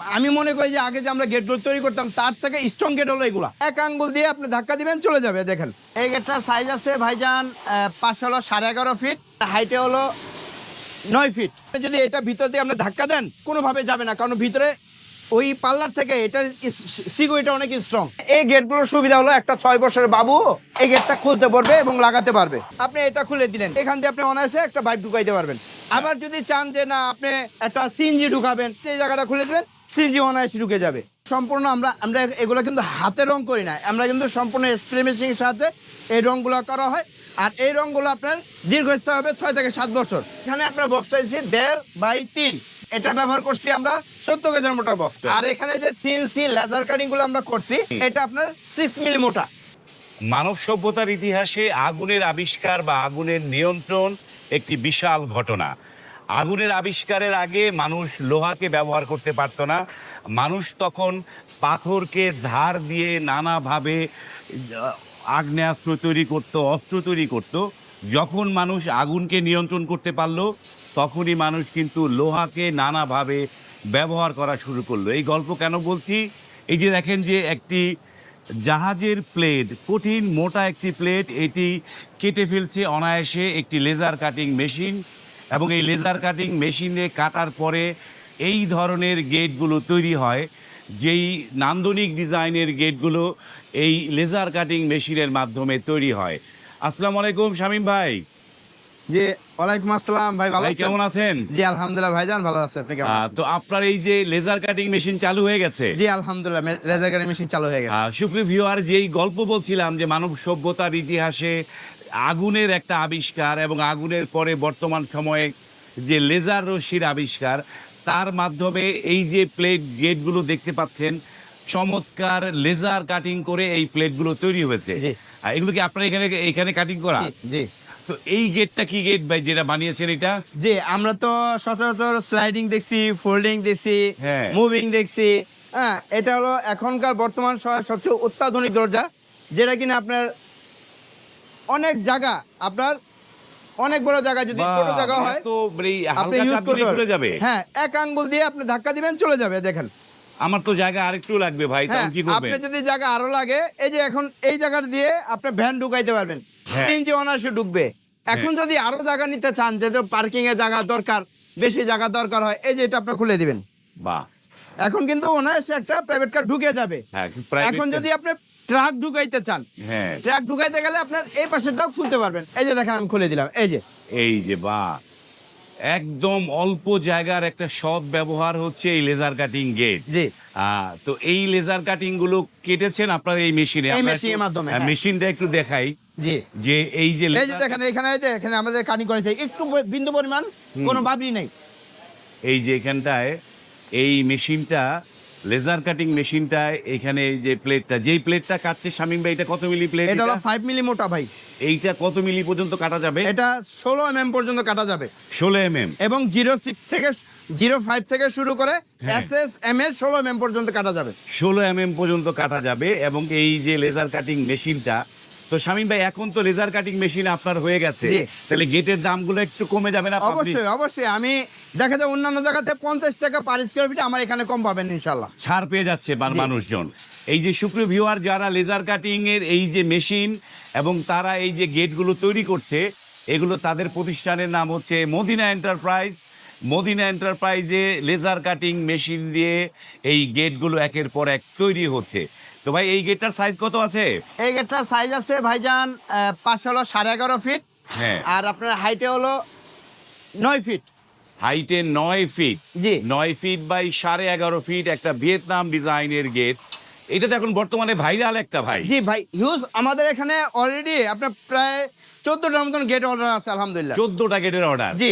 আমি মনে করি যে আগে যে আমরা গেটগুলো তৈরি করতাম, তার থেকে স্ট্রং গেট হলো এগুলা। এক আঙ্গুল দিয়ে আপনি ধাক্কা দিবেন, চলে যাবে, দেখেন। এই গেটটার সাইজ আছে ভাইজান পাঁচশো হলো সাড়ে এগারো ফিট হাইটে হলো নয় ফিট যদি এটা ভিতর দিয়ে আপনি ধাক্কা দেন, কোনোভাবে যাবে না, কারণ ভিতরে ওই পাল্লার থেকে এটা সিকিউরিটি অনেক স্ট্রং এই গেটগুলোর সুবিধা হলো একটা ছয় বছরের বাবু, এই গেটটা খুলতে পারবে এবং লাগাতে পারবে। আপনি এটা খুলে দিলেন, এখান দিয়ে আপনি অনায়াসে একটা বাইক ঢুকাইতে পারবেন। আবার যদি চান যে না, আপনি একটা সিএনজি ঢুকাবেন, সেই জায়গাটা খুলে দেবেন সিএনজি অনায়াসে ঢুকে যাবে। সম্পূর্ণ আমরা আমরা এগুলো কিন্তু হাতে রং করি না। আমরা কিন্তু সম্পূর্ণ স্প্রে মেশিনের সাথে এই রংগুলো করা হয়। আর এই রংগুলো আপনার দীর্ঘস্থায়ী হবে ছয় থেকে সাত বছর। এখানে আপনার বক্স চাইছি দেড় বাই তিন। এটা ব্যবহার করছি আমরা চোদ্দ কেজির মোটা বক্স আর এখানে যে সিএনসি লেজার কাটিংগুলো আমরা করছি এটা আপনার সিক্স মিলি মোটা। মানব সভ্যতার ইতিহাসে আগুনের আবিষ্কার বা আগুনের নিয়ন্ত্রণ একটি বিশাল ঘটনা। আগুনের আবিষ্কারের আগে মানুষ লোহাকে ব্যবহার করতে পারতো না। মানুষ তখন পাথরকে ধার দিয়ে নানাভাবে আগ্নেয়াস্ত্র তৈরি করত, অস্ত্র তৈরি করত। যখন মানুষ আগুনকে নিয়ন্ত্রণ করতে পারল, তখনই মানুষ কিন্তু লোহাকে নানাভাবে ব্যবহার করা শুরু করল। এই গল্প কেন বলছি? এই যে দেখেন যে একটি জাহাজের প্লেট, কঠিন মোটা একটি প্লেট, এটি কেটে ফেলছে অনায়াসে একটি লেজার কাটিং মেশিন। এবং এই লেজার কাটিং মেশিনে কাটার পরে এই ধরনের গেটগুলো তৈরি হয় যেই নান্দনিক ডিজাইনের গেটগুলো এই লেজার কাটিং মেশিনের মাধ্যমে তৈরি হয়। আসসালামু আলাইকুম শামীম ভাই। যে ওয়ালাইকুম আসসালাম। ভাই ভালো? কেমন আছেন? জি আলহামদুলিল্লাহ ভাইজান ভালো আছে। আপনি কেমন তো আপনার এই যে লেজার কাটিং মেশিন চালু হয়ে গেছে? জি আলহামদুলিল্লাহ লেজার কাটিং মেশিন চালু হয়ে গেছে। সুপ্রিয় ভিউয়ার যেই গল্প বলছিলাম যে মানব সভ্যতার ইতিহাসে আগুনের একটা আবিষ্কার এবং আগুনের পরে বর্তমান সময়ে যে লেজার রশ্মির আবিষ্কার তার মাধ্যমে এই যে প্লেট গেটগুলো দেখতে পাচ্ছেন চমৎকার লেজার কাটিং করে এই প্লেটগুলো তৈরি হয়েছে। এগুলো কি আপনার এখানে এখানে কাটিং করা? জি, তো এই গেটটা কি গেট ভাই যেটা বানিয়েছেন এটা? জি আমরা তো সচরাচর স্লাইডিং দেখছি ফোল্ডিং দেখছি হ্যাঁ। মুভিং দেখছি। হ্যাঁ এটা হলো এখনকার বর্তমান সময়ের সবচেয়ে অত্যাধুনিক দরজা যেটা কিনা আপনার অনেক জায়গা আপনার অনেক বড় জায়গা যদি ছোট জায়গা হয় তো এই আপনি ইউজ পারবেন। যাবে। হ্যাঁ এক আঙ্গুল দিয়ে আপনি ধাক্কা দিবেন চলে যাবে দেখেন। আমার তো জায়গা আরেকটু লাগবে ভাই হ্যাঁ তখন কি আপনি যদি জায়গা আরও লাগে এই যে এখন এই জায়গা দিয়ে আপনি ভ্যান ঢুকাইতে পারবেন। হ্যাঁ। তিনটি অনার্সে ঢুকবে। এখন যদি আরও জায়গা নিতে চান যে পার্কিং এর জায়গা দরকার বেশি জায়গা দরকার হয় এই যে এটা আপনি খুলে দিবেন। বাহ। এখন কিন্তু অনায়াসে একটা প্রাইভেট কার ঢুকে যাবে। হ্যাঁ এখন যদি আপনি ট্রাক ঢুকাইতে চান। হ্যাঁ। ট্রাক ঢুকাইতে গেলে আপনার এই পাশেরটাও খুলতে পারবেন। এই যে দেখেন আমি খুলে দিলাম। এই যে। এই যে বা। একদম অল্প জায়গার একটা সৎ ব্যবহার হচ্ছে এই লেজার কাটিং গেট। জি। তো এই লেজার কাটিংগুলো কেটেছেন আপনার এই মেশিনে? এই এর মাধ্যমে, হ্যাঁ। মেশিনটা একটু দেখাই জি। যে এই যে এই যে দেখেন এখানে এখানে আমাদের কানি করেছে একটু বিন্দু পরিমাণ কোনো বাবরি নেই। এই যে এখানটায় এই মেশিনটা লেজার কাটিং মেশিনটা এখানে এই যে প্লেটটা যেই প্লেটটা কাটছে শামিম ভাই এটা কত মিলি প্লেট এটা হলো ফাইভ মিলি মোটা ভাই। এইটা কত মিলি পর্যন্ত কাটা যাবে? এটা ষোলো এমএম এম পর্যন্ত কাটা যাবে। ষোলো এম এম এবং জিরো সিক্স থেকে জিরো ফাইভ থেকে শুরু করে এসএস এস এস এম এর ষোলো এমএম এম পর্যন্ত কাটা যাবে। ষোলো এমএম এম পর্যন্ত কাটা যাবে এবং এই যে লেজার কাটিং মেশিনটা তো শামীম ভাই এখন তো লেজার কাটিং মেশিন আপনার হয়ে গেছে। তাহলে গেটের দামগুলো একটু কমে যাবে না? অবশ্যই অবশ্যই। আমি দেখা যায় অন্যান্য জায়গাতে পঞ্চাশ টাকা পার স্কোয়ার ফিট আমার এখানে কম পাবেন ইনশাল্লাহ ছাড় পেয়ে যাচ্ছে মান- মানুষজন। এই যে সুপ্রিয় ভিউয়ার যারা লেজার কাটিং এর এই যে মেশিন এবং তারা এই যে গেটগুলো তৈরি করছে এগুলো তাদের প্রতিষ্ঠানের নাম হচ্ছে মদিনা এন্টারপ্রাইজ মদিনা এন্টারপ্রাইজে লেজার কাটিং মেশিন দিয়ে এই গেটগুলো একের পর এক তৈরি হচ্ছে। তো ভাই এই গেটটার সাইজ কত আছে? এই গেটটার সাইজ আছে ভাইজান পাঁচশো হলো সাড়ে এগারো ফিট হ্যাঁ। আর আপনার হাইটে হলো নয় ফিট হাইটে নয় ফিট জি। নয় ফিট বাই সাড়ে এগারো ফিট একটা ভিয়েতনাম ডিজাইনের গেট এটা তো এখন বর্তমানে ভাইরাল একটা ভাই। জি ভাই হিউজ আমাদের এখানে অলরেডি আপনার প্রায় চোদ্দটার মতন গেট অর্ডার আছে আলহামদুলিল্লাহ। চোদ্দটা গেটের অর্ডার জি।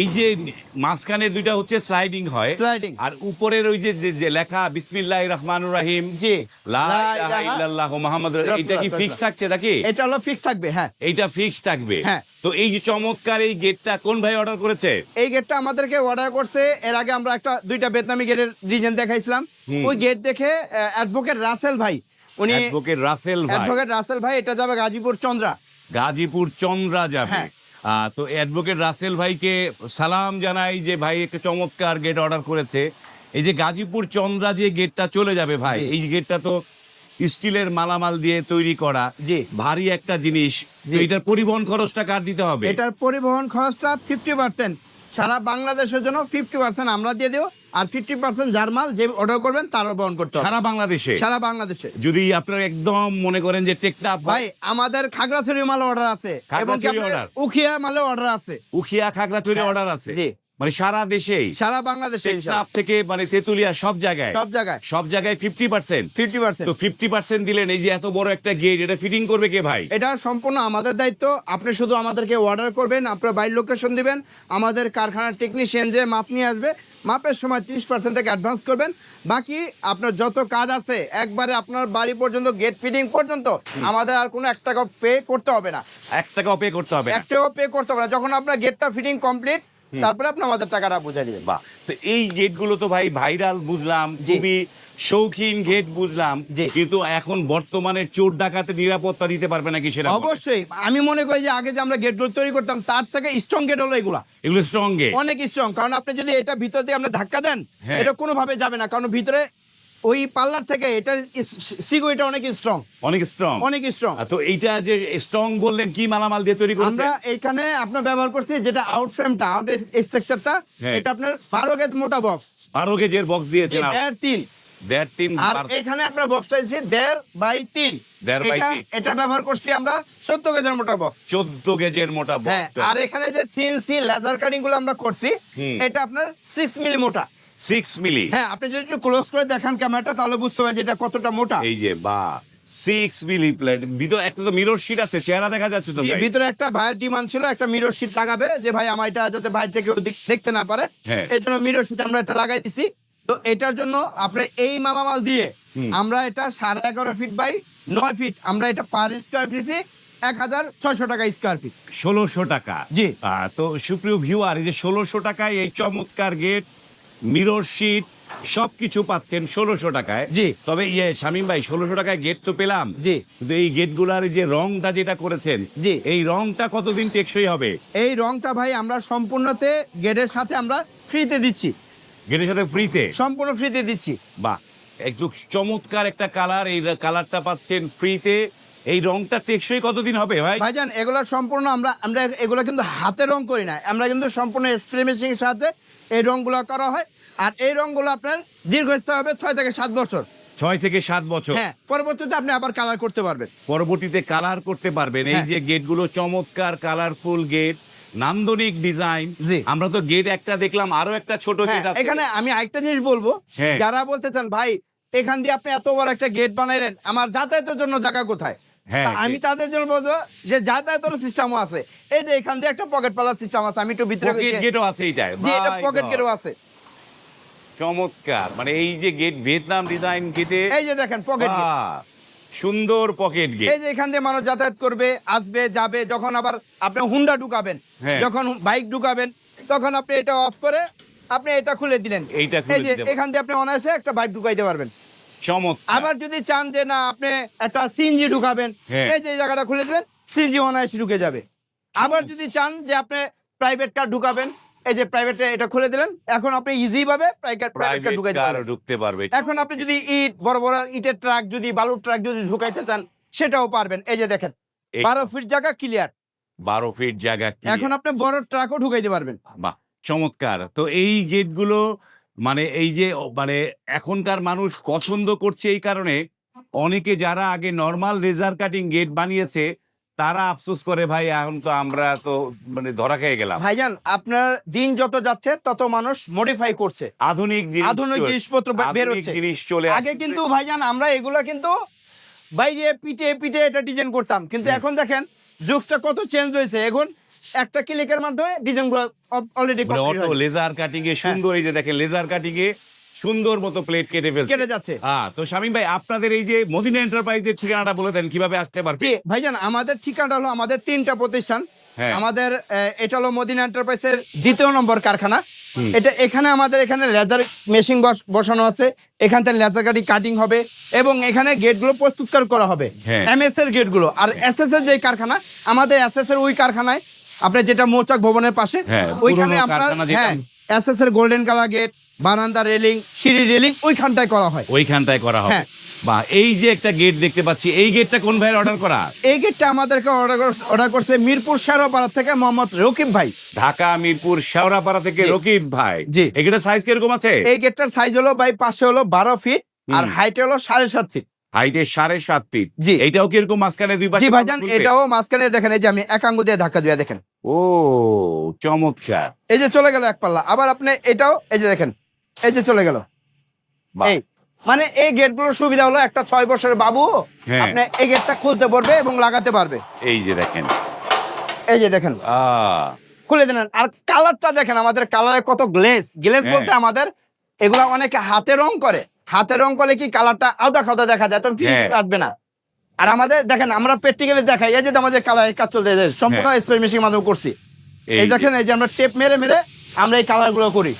এই যে মাঝখানের দুইটা হচ্ছে স্লাইডিং হয় স্লাইডিং আর উপরের ওই যে লেখা বিসমিল্লাহ রহমানুর রাহিম জি। লা ইলাহা ইলাহা ইল্লাল্লাহ মুহাম্মাদ এটা কি ফিক্স থাকছে নাকি? এটা হলো ফিক্স থাকবে হ্যাঁ। এইটা ফিক্স থাকবে। হ্যাঁ। তো এই যে চমৎকার এই গেটটা কোন ভাই অর্ডার করেছে? এই গেটটা আমাদেরকে অর্ডার করছে এর আগে আমরা একটা দুইটা বেতনামি গেটের ডিজাইন দেখাইছিলাম। ওই গেট দেখে অ্যাডভোকেট রাসেল ভাই উনি অ্যাডভোকেট রাসেল ভাই। অ্যাডভোকেট রাসেল ভাই এটা যাবে গাজীপুর চন্দ্রা। গাজীপুর চন্দ্রা যাবে। হ্যাঁ। তো অ্যাডভোকেট রাসেল ভাইকে সালাম জানাই যে ভাই একটা চমৎকার গেট অর্ডার করেছে। এই যে গাজীপুর চন্দ্রা যে গেটটা চলে যাবে ভাই এই গেটটা তো স্টিলের মালামাল দিয়ে তৈরি করা। যে ভারী একটা জিনিস। এটার পরিবহন খরচটা কার দিতে হবে? এটার পরিবহন খরচটা ফিফটি পার্সেন্ট সারা বাংলাদেশের জন্য ফিফটি পার্সেন্ট আমরা দিয়ে দেবো আর ফিফটি পার্সেন্ট যার মাল যে অর্ডার করবেন তার বহন করতে হবে। সারা বাংলাদেশে? সারা বাংলাদেশে। যদি আপনারা একদম মনে করেন যে টেকটা ভাই আমাদের খাগড়াছড়ি মাল অর্ডার আছে এবং? উখিয়া মালে অর্ডার আছে। উখিয়া খাগড়াছড়ি অর্ডার আছে? জি। মানে সারা দেশেই সারা বাংলাদেশে টেকনাফ থেকে মানে তেতুলিয়া সব জায়গায়। সব জায়গায়। সব জায়গায় ফিফটি পার্সেন্ট ফিফটি পার্সেন্ট তো ফিফটি পার্সেন্ট দিলেন এই যে এত বড় একটা গেট এটা ফিটিং করবে কে ভাই? এটা সম্পূর্ণ আমাদের দায়িত্ব। আপনি শুধু আমাদেরকে অর্ডার করবেন আপনার বাইর লোকেশন দিবেন। আমাদের কারখানার টেকনিশিয়ান যে মাপ নিয়ে আসবে মাপের সময় তিরিশ পার্সেন্ট থেকে অ্যাডভান্স করবেন। বাকি আপনার যত কাজ আছে একবারে আপনার বাড়ি পর্যন্ত গেট ফিটিং পর্যন্ত আমাদের আর কোনো এক টাকা পে করতে হবে না। এক টাকা পে করতে হবে। এক টাকাও পে করতে হবে না। যখন আপনার গেটটা ফিটিং কমপ্লিট তারপরে আপনি আমাদের টাকাটা বুঝাই দিবেন। বা তো এই গেটগুলো তো ভাই ভাইরাল বুঝলাম খুবই শৌখিন গেট বুঝলাম। কিন্তু এখন বর্তমানে চোর ডাকাতে নিরাপত্তা দিতে পারবে নাকি সেটা অবশ্যই। আমি মনে করি যে আগে যে আমরা গেট তৈরি করতাম তার থেকে স্ট্রং গেট হলো এগুলা। এগুলো স্ট্রং গেট অনেক স্ট্রং কারণ আপনি যদি এটা ভিতর দিয়ে আপনি ধাক্কা দেন হ্যাঁ। এটা কোনোভাবে যাবে না। কারণ ভিতরে ওই পাল্লার থেকে এটা সিগো এটা অনেক স্ট্রং অনেক স্ট্রং অনেক স্ট্রং তো এইটা যে স্ট্রং বললেন কি মালামাল দিয়ে তৈরি করেছে? আমরা এইখানে আপনার ব্যবহার করছি যেটা আউট ফ্রেমটা আমাদের স্ট্রাকচারটা হ্যাঁ। এটা আপনার বারো গেজ মোটা বক্স বারো কেজির বক্স দিয়েছেন দেড় তিন। দেড় তিন আর এখানে আপনার বক্সটা দিচ্ছি দেড় বাই তিন। এটা- ব্যবহার করছি আমরা চোদ্দ গেজের মোটা বক্স চোদ্দ কেজির মোটা হ্যাঁ বক্স আর এখানে যে সিএনসি লেজার কাটিংগুলো আমরা করছি এটা আপনার সিক্স মিলি মোটা। সিক্স মিলি হ্যাঁ আপনি যদি একটু ক্লোজ করে দেখান ক্যামেরাটা তাহলে বুঝতে পারবেন যে এটা কতটা মোটা। এই যে বা সিক্স মিলি প্লেট ভিতর একটা তো মিরর শিট আছে চেহারা দেখা যাচ্ছে তো ভাই। ভিতরে একটা ভাইয়ের ডিমান্ড ছিল একটা মিরর শিট লাগাবে যে ভাই আমার এটা যাতে বাইরে থেকে কেউ দেখ- দেখতে না পারে। হ্যাঁ। এই জন্য মিরর শিট আমরা এটা লাগাই দিছি। তো এটার জন্য আপনার এই মামামাল দিয়ে আমরা এটা সাড়ে এগারো ফিট বাই নয় ফিট আমরা এটা পার স্কোয়ার ফিটে এক হাজার ছয়শো টাকা স্কোয়ার ফিট ষোলোশো টাকা। জি। আহ, তো সুপ্রিয় ভিউয়ার এই যে ষোলোশো টাকায় এই চমৎকার গেট মিরর শিট সবকিছু পাচ্ছেন ষোলোশো টাকায়। জি। তবে ইয়ে শামীম ভাই ষোলোশো টাকায় গেট তো পেলাম। জি। কিন্তু এই গেটগুলার যে রংটা যেটা করেছেন জি। এই রংটা কতদিন টেকসই হবে? এই রংটা ভাই আমরা সম্পূর্ণতে গেটের সাথে আমরা ফ্রিতে দিচ্ছি। গেটের সাথে ফ্রিতে সম্পূর্ণ ফ্রিতে দিচ্ছি। বাহ একটু চমৎকার একটা কালার এই কালারটা পাচ্ছেন ফ্রিতে এই রংটা টেকসই কতদিন হবে ভাই? ভাইজান এগুলো সম্পূর্ণ আমরা আমরা এগুলো কিন্তু হাতে রং করি না। আমরা কিন্তু সম্পূর্ণ স্প্রে মেশিনের সাথে এই রংগুলো করা হয়। আর এই রংগুলো আপনার দীর্ঘস্থায়ী হবে ছয় থেকে সাত বছর। ছয় থেকে সাত বছর। হ্যাঁ পরবর্তীতে আপনি আবার কালার করতে পারবেন। পরবর্তীতে কালার করতে পারবেন। এই হ্যাঁ। যে গেটগুলো চমৎকার কালারফুল গেট নান্দনিক ডিজাইন জি। আমরা তো গেট একটা দেখলাম আরও একটা ছোট হ্যাঁ, গেট আছে। এখানে আমি আরেকটা জিনিস বলব। হ্যাঁ। যারা বলতে চান ভাই এখান দিয়ে আপনি এত বড় একটা গেট বানাইলেন আমার যাতায়াতের জন্য জায়গা কোথায়? হ্যাঁ, আমি তাদের জন্য বলব যে যাতায়াতের সিস্টেমও আছে। এই যে এখান দিয়ে একটা পকেট পালার সিস্টেম আছে আমি একটু ভিতরে পকেট গেটও আছে এইটায়। জি এটা পকেট গেটও আছে। চমৎকার। মানে এই যে গেট ভিয়েতনাম ডিজাইন গেটে এই যে দেখেন পকেট সুন্দর পকেট গেট এই যে এখান দিয়ে মানুষ যাতায়াত করবে আসবে যাবে যখন আবার আপনি হুন্ডা ঢুকাবেন হ্যাঁ। যখন বাইক ঢুকাবেন তখন আপনি এটা অফ করে আপনি এটা খুলে দিলেন। এইটা খুলে এই যে এখান দিয়ে আপনি অনায়াসে একটা বাইক ঢুকাইতে পারবেন। আবার যদি চান যে না আপনি একটা সিনজি ঢুকাবেন হ্যাঁ। এই যে জায়গাটা খুলে দেবেন সিএনজি অনায়াসে ঢুকে যাবে। আবার যদি চান যে আপনি প্রাইভেট কার ঢুকাবেন এই যে প্রাইভেট এটা খুলে দিলেন এখন আপনি ইজি ভাবে ঢুকতে পারবে। এখন আপনি যদি ইট বড় বড় ইটের ট্রাক যদি বালুর ট্রাক যদি ঢুকাইতে চান সেটাও পারবেন। এই যে দেখেন বারো ফিট জায়গা ক্লিয়ার বারো ফিট জায়গা এখন আপনি বড় ট্রাকও ঢুকাইতে পারবেন। বাহ চমৎকার। তো এই গেটগুলো মানে এই যে মানে এখনকার মানুষ পছন্দ করছে এই কারণে অনেকে যারা আগে নর্মাল রেজার কাটিং গেট বানিয়েছে তারা আফসোস করে ভাই এখন তো আমরা তো মানে ধরা খেয়ে গেলাম। ভাইজান আপনার দিন যত যাচ্ছে তত মানুষ মডিফাই করছে। আধুনিক আধুনিক জিনিসপত্র বের হচ্ছে। জিনিস চলে আগে। কিন্তু ভাইজান আমরা এগুলো কিন্তু বাইরে পিঠে পিঠে এটা ডিজাইন করতাম। কিন্তু। এখন দেখেন যুগটা কত চেঞ্জ হয়েছে। এখন একটা ক্লিকের মাধ্যমে ডিজাইনগুলো অলরেডি মানে লেজার কাটিং এ সুন্দর এই যে দেখেন লেজার কাটিং এ সুন্দর মতো প্লেট কেটে ফেলছে। কেটে যাচ্ছে। হ্যাঁ তো শামীম ভাই আপনাদের এই যে মদিনা এন্টারপ্রাইজের ঠিকানাটা বলে দেন কীভাবে আসতে পারবে? ভাইজান আমাদের ঠিকানাটা হলো আমাদের তিনটা প্রতিষ্ঠান। হ্যাঁ। আমাদের এটা হলো মদিনা এন্টারপ্রাইজের দ্বিতীয় নম্বর কারখানা। এটা এখানে আমাদের এখানে লেজার মেশিন বসানো আছে। এখান থেকে লেজার গাড়ি কাটিং হবে এবং এখানে গেটগুলো প্রস্তুত করা হবে। হ্যাঁ। এমএস এর গেটগুলো আর এস এস এর যে কারখানা আমাদের এস এস এর ওই কারখানায় আপনার যেটা মৌচাক ভবনের পাশে হ্যাঁ, ওইখানে আপনার হ্যাঁ এস এস এর গোল্ডেন কালার গেট বারান্দা রেলিং সিঁড়ি রেলিং ওইখানটায় করা হয়। ওইখানটায় করা হবে হ্যাঁ। বা এই যে একটা গেট দেখতে পাচ্ছি এই গেটটা কোন ভাইয়ের অর্ডার করা? এই গেটটা আমাদেরকে অর্ডার অর্ডার করছে মিরপুর শেরোপাড়া থেকে মোহাম্মদ রকিব ভাই। ঢাকা মিরপুর শেওড়াপাড়া থেকে রকিব ভাই। জি। এখানে সাইজ কীরকম আছে? এই গেটটার সাইজ হলো ভাই পাশে হলো বারো ফিট আর। হাইট হলো সাড়ে সাত ফিট হাইটে সাড়ে সাত ফিট জি। এইটাও কীরকম মাঝখানে দুই জি ভাইজান এটাও মাঝখানে দেখেন এই যে আমি এক আঙ্গুল দিয়ে ধাক্কা দিয়ে দেখেন। ও চমৎকার। এই যে চলে গেল এক পাল্লা। আবার আপনি এটাও এই যে দেখেন এই যে চলে গেল। মানে এই গেটগুলোর সুবিধা হলো একটা ছয় বছরের বাবু হ্যাঁ। আপনি এই গেটটা খুলতে পারবে এবং লাগাতে পারবে। এই যে দেখেন। এই যে দেখেন। খুলে দেন আর কালারটা দেখেন আমাদের কালারে কত গ্লেজ গ্লেজ হ্যাঁ। বলতে আমাদের এগুলা অনেকে হাতে রং করে। হাতে রং করলে কি কালারটা আলাদা খাদা দেখা যায়? তখন ফিনিশ হ্যাঁ। আসবে না। আর আমাদের দেখেন আমরা প্র্যাকটিক্যালি দেখাই এই যে আমাদের কালার কাজ চলতে সম্পূর্ণ স্প্রে মেশিন মাধ্যমে করছি। এই দেখেন এই যে আমরা টেপ মেরে মেরে আমরা এই কালারগুলো করি।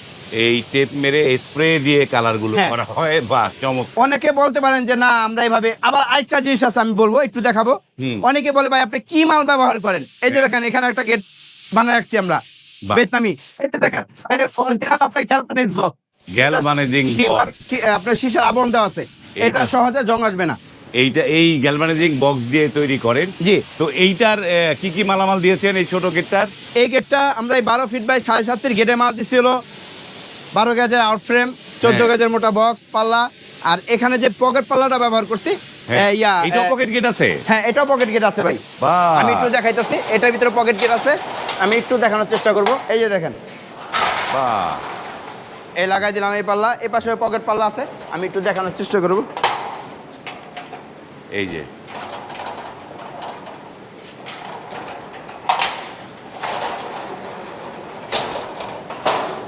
এই টেপ মেরে স্প্রে দিয়ে কালারগুলো হ্যাঁ। করা হয় বাহ চমৎকার। অনেকে বলতে পারেন যে না আমরা এইভাবে আবার আরেকটা জিনিস আছে আমি বলব একটু দেখাবো। অনেকে বলে ভাই আপনি কি মাল ব্যবহার করেন? এই যে দেখেন এখানে একটা গেট বানায় রাখছি আমরা। বেতনামি এটা দেখেন এটা ফোন দিয়ে আপনি খেয়াল করেন। গ্যালভানাইজিং আপনার শিশার আবরণ দেওয়া আছে। এটা এটা- সহজে জং আসবে না। এইটা এই গ্যালভানাইজিং বক্স দিয়ে তৈরি করেন জি। তো এইটার কি কি মালামাল দিয়েছেন এই ছোট গেটটার? এই গেটটা আমরা এই বারো ফিট বাই সাড়ে সাত ফিট গেটে মাল দিছিল। বারো গেজের আউট ফ্রেম চোদ্দ হ্যাঁ। গেজের মোটা বক্স পাল্লা। আর এখানে যে পকেট পাল্লাটা ব্যবহার করছি হ্যাঁ, ইয়া এইটাও পকেট গেট আছে? হ্যাঁ এটাও পকেট গেট আছে ভাই। আমি একটু দেখাইতেছি এটার ভিতরে পকেট গেট আছে। আমি একটু দেখানোর চেষ্টা করব। এই যে দেখেন। বাহ এই লাগাই দিলাম এই পাল্লা এই পাশে পকেট পাল্লা আছে আমি একটু দেখানোর চেষ্টা করব। এই যে।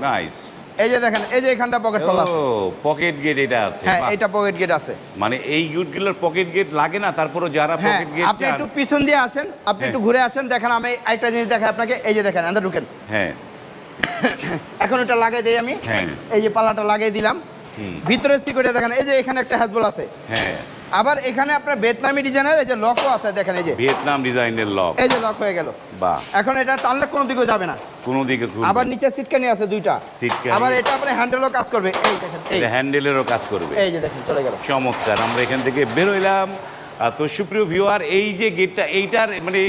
নাইস এই যে দেখেন এই যে এখানটা পকেট পাল্লা ও পকেট গেট এটা আছে হ্যাঁ এটা পকেট গেট আছে। মানে এই গেটগুলোর পকেট গেট লাগে না তারপরে যারা হ্যাঁ পকেট গেট আপনি একটু পিছন দিয়ে আসেন আপনি হ্যাঁ। একটু ঘুরে আসেন দেখেন আমি একটা জিনিস দেখাই আপনাকে এই যে দেখেন আন্দা ঢুকেন। হ্যাঁ। এখন এটা লাগিয়ে দিই আমি। হ্যাঁ। এই যে পাল্লাটা লাগিয়ে দিলাম। ভিতরে সিকিউরিটি দেখেন এই যে এখানে একটা হ্যাজবল আছে। হ্যাঁ। আবার এখানে আপনার ভিয়েতনামি ডিজাইনের এই যে লকও আছে দেখেন এই যে। ভিয়েতনাম ডিজাইনের লক। এই যে লক হয়ে গেল। বাহ। এখন এটা টানলে কোনো দিকেও যাবে না। কোনো দিকে আবার নিচে সিটকানি আছে দুইটা। সিটকানি। আবার এটা আপনার হ্যান্ডেলও কাজ করবে। এই দেখেন এই। হ্যান্ডেলেরও কাজ করবে। এই যে দেখেন চলে গেল। চমৎকার। আমরা এখান থেকে বেরোইলাম আহ, তো সুপ্রিয় ভিউয়ার এই যে গেটটা এইটার মানে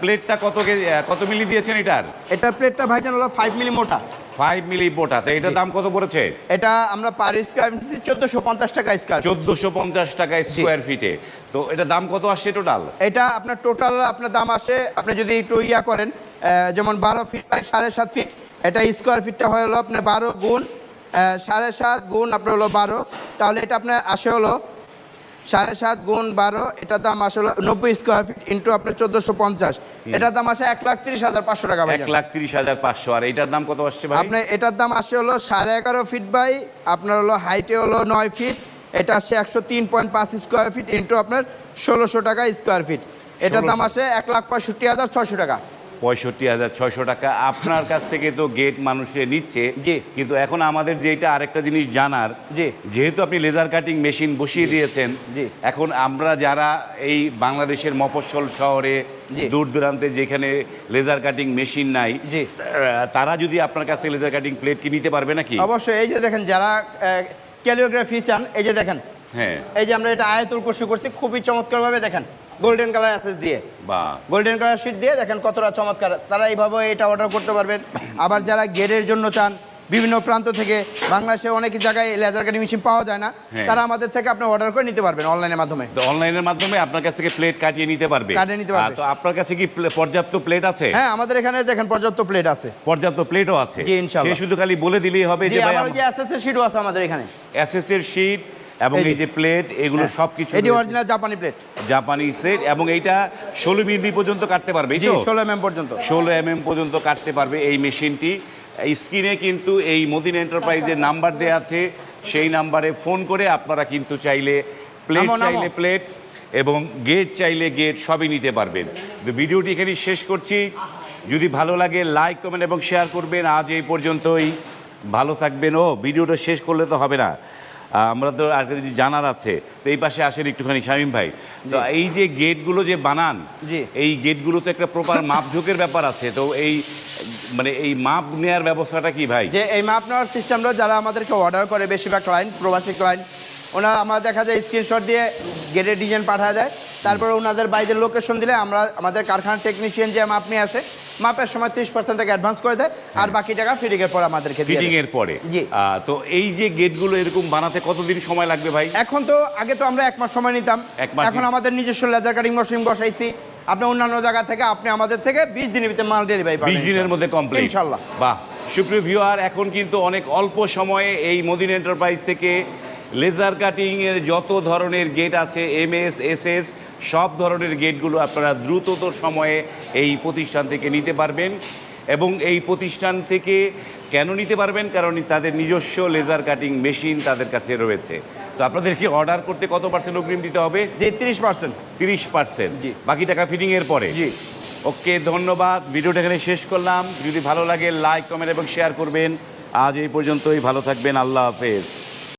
প্লেটটা কত কে- কত মিলি দিয়েছেন এটার? এটা প্লেটটা ভাইজান হলো ফাইভ মিলি মোটা। ফাইভ মিলি পোটা তো এটার দাম কত পড়েছে? এটা আমরা পার স্কোয়ার চোদ্দশো পঞ্চাশ টাকা স্কোয়ার চোদ্দশো পঞ্চাশ টাকা স্কোয়ার ফিটে তো এটা দাম কত আসছে টোটাল এটা আপনার টোটাল আপনার দাম আসে আপনি যদি একটু ইয়া করেন যেমন বারো ফিট বাই সাড়ে সাত ফিট এটা স্কোয়ার ফিটটা হয়ে হলো আপনার বারো গুণ সাড়ে সাত গুণ আপনার হলো বারো তাহলে এটা আপনার আসে হলো সাড়ে সাত গুণ বারো এটার দাম আসলে নব্বই স্কোয়ার ফিট ইন্টু আপনার চোদ্দোশো পঞ্চাশ। এটার দাম আসে এক লাখ তিরিশ হাজার পাঁচশো টাকা ভাই এক লাখ তিরিশ হাজার পাঁচশো। আর এটার দাম কত আসছে আপনার এটার দাম আসে হলো সাড়ে এগারো ফিট বাই আপনার হলো হাইটে হলো নয় ফিট এটা আসছে একশো তিন পয়েন্ট পাঁচ স্কোয়ার ফিট ইন্টু আপনার ষোলোশো টাকা স্কোয়ার ফিট এটার দাম 1600 আসে এক লাখ পঁয়ষট্টি হাজার ছয়শো টাকা। পঁয়ষট্টি হাজার ছয়শো টাকা আপনার কাছ থেকে তো গেট মানুষে নিচ্ছে জি। কিন্তু এখন আমাদের যেটা আরেকটা জিনিস জানার জি যেহেতু আপনি লেজার কাটিং মেশিন বসিয়ে দিয়েছেন জি। এখন আমরা যারা এই বাংলাদেশের মফস্বল শহরে। দূর দূরান্তে যেখানে লেজার কাটিং মেশিন নাই জি। তারা যদি আপনার কাছ থেকে লেজার কাটিং প্লেট কি নিতে পারবে নাকি অবশ্যই এই যে দেখেন যারা ক্যালিওগ্রাফি চান এই যে দেখেন হ্যাঁ এই যে আমরা এটা আয়তুল কষি করছি খুবই চমৎকারভাবে দেখেন গোল্ডেন কালার অ্যাসেস দিয়ে। গোল্ডেন কালার শিট দিয়ে দেখেন কতটা চমৎকার। তারা এইভাবে এটা অর্ডার করতে পারবেন। আবার যারা গেটের জন্য চান বিভিন্ন প্রান্ত থেকে বাংলাদেশে অনেক জায়গায় লেজার কাটিং মেশিন পাওয়া যায় না হ্যাঁ। তারা আমাদের থেকে আপনি অর্ডার করে নিতে পারবেন অনলাইনের মাধ্যমে। তো অনলাইনের মাধ্যমে আপনার কাছ থেকে প্লেট কাটিয়ে নিতে পারবে। কাটিয়ে নিতে পারবে। তো আপনার কাছে কি পর্যাপ্ত প্লেট আছে? হ্যাঁ আমাদের এখানে দেখেন পর্যাপ্ত প্লেট আছে। পর্যাপ্ত প্লেটও আছে। জি, ইনশাআল্লাহ। সে শুধু খালি বলে দিলেই হবে যে ভাই যে এসএসএর শিটও আছে আমাদের এখানে? এসএস এর শীট এবং এই যে। প্লেট এগুলো হ্যাঁ। সবকিছু এটি অরিজিনাল জাপানি প্লেট জাপানি সেট এবং এইটা ষোলো মিলি পর্যন্ত কাটতে পারবে ষোলো এম পর্যন্ত। ষোলো এম এম পর্যন্ত কাটতে পারবে এই মেশিনটি। স্ক্রিনে কিন্তু এই মদিন এন্টারপ্রাইজের নাম্বার দেওয়া আছে। সেই নাম্বারে ফোন করে আপনারা কিন্তু চাইলে প্লেট। চাইলে প্লেট এবং গেট চাইলে গেট সবই নিতে পারবেন। তো ভিডিওটি এখানে শেষ করছি। যদি ভালো লাগে লাইক কমেন্ট এবং শেয়ার করবেন। আজ এই পর্যন্তই। ভালো থাকবেন। ও ভিডিওটা শেষ করলে তো হবে না। আমরা তো আর কিছু জানার আছে। তো এই পাশে আসেন একটুখানি শামীম ভাই। তো এই যে গেটগুলো যে বানান জি। এই গেটগুলোতে একটা প্রপার মাপঝোঁকের ব্যাপার আছে। তো এই মানে এই মাপ নেওয়ার ব্যবস্থাটা কি ভাই? যে এই মাপ নেওয়ার সিস্টেমটা যারা আমাদেরকে অর্ডার করে বেশিরভাগ ক্লায়েন্ট প্রবাসী ক্লায়েন্ট ওনারা আমার দেখা যায় স্ক্রিনশট দিয়ে গেটের ডিজাইন পাঠায় দেয়। তারপরে ওনাদের বাইরের লোকেশন দিলে আমরা আমাদের কারখানার টেকনিশিয়ান যে মাপ নিয়ে আসে মাপের সময় ত্রিশ পার্সেন্ট টাকা অ্যাডভান্স করে দেয় আর বাকি টাকা ফিটিং এর পর আমাদেরকে ফিটিং এর পরে? জি। তো এই যে গেটগুলো এরকম বানাতে কতদিন সময় লাগবে ভাই? এখন তো আগে তো আমরা এক মাস সময় নিতাম। এখন আমাদের নিজস্ব লেজার কাটিং মেশিন বসাইছি। আপনি অন্যান্য জায়গা থেকে আপনি আমাদের থেকে বিশ দিনের ভিতরে মাল ডেলিভারি পাবেন বিশ দিনের মধ্যে কমপ্লিট ইনশাল্লাহ। বাহ সুপ্রিয় ভিউয়ার এখন কিন্তু অনেক অল্প সময়ে এই মদিন এন্টারপ্রাইজ থেকে লেজার কাটিং এর যত ধরনের গেট আছে এম এস এস এস সব ধরনের গেটগুলো আপনারা দ্রুততর সময়ে এই প্রতিষ্ঠান থেকে নিতে পারবেন। এবং এই প্রতিষ্ঠান থেকে কেন নিতে পারবেন? কারণ তাদের নিজস্ব লেজার কাটিং মেশিন তাদের কাছে রয়েছে। তো আপনাদেরকে অর্ডার করতে কত পার্সেন্ট অগ্রিম দিতে হবে? যে তিরিশ পার্সেন্ট তিরিশ পার্সেন্ট জি। বাকি টাকা ফিটিং এর পরে। জি। ওকে ধন্যবাদ। ভিডিওটা এখানে শেষ করলাম। যদি ভালো লাগে লাইক কমেন্ট এবং শেয়ার করবেন। আজ এই পর্যন্তই। ভালো থাকবেন। আল্লাহ হাফেজ।